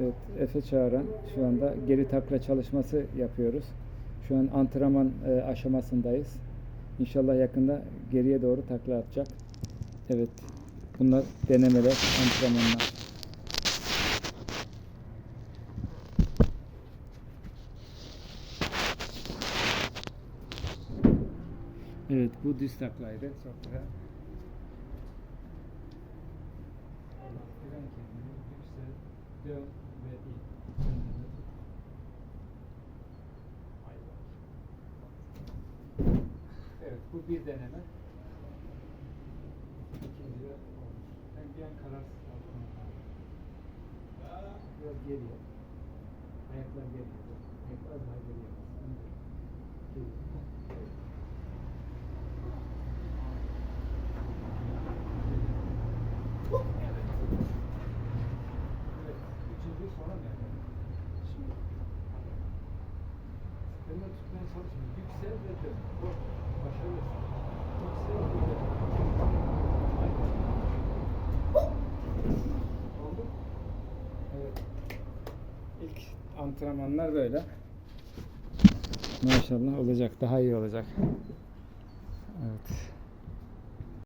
Evet, Efe Çağıran şu anda geri takla çalışması yapıyoruz. Şu an antrenman e, aşamasındayız. İnşallah yakında geriye doğru takla atacak. Evet, bunlar denemeler, antrenmanlar. Evet, bu düz taklaydı. Çok güzel. Fren Evet, bu bir deneme. İkinci de olmuş. Ben bir an kararsız kaldım. Biraz geriye. Ayaklar geriye. Ayaklar daha geriye. Geriye. Seferinde tutmaya çalışma. Yüksel ve dön. Başarılısın. Yüksel ve dön. Evet. İlk antrenmanlar böyle. Maşallah olacak. Daha iyi olacak.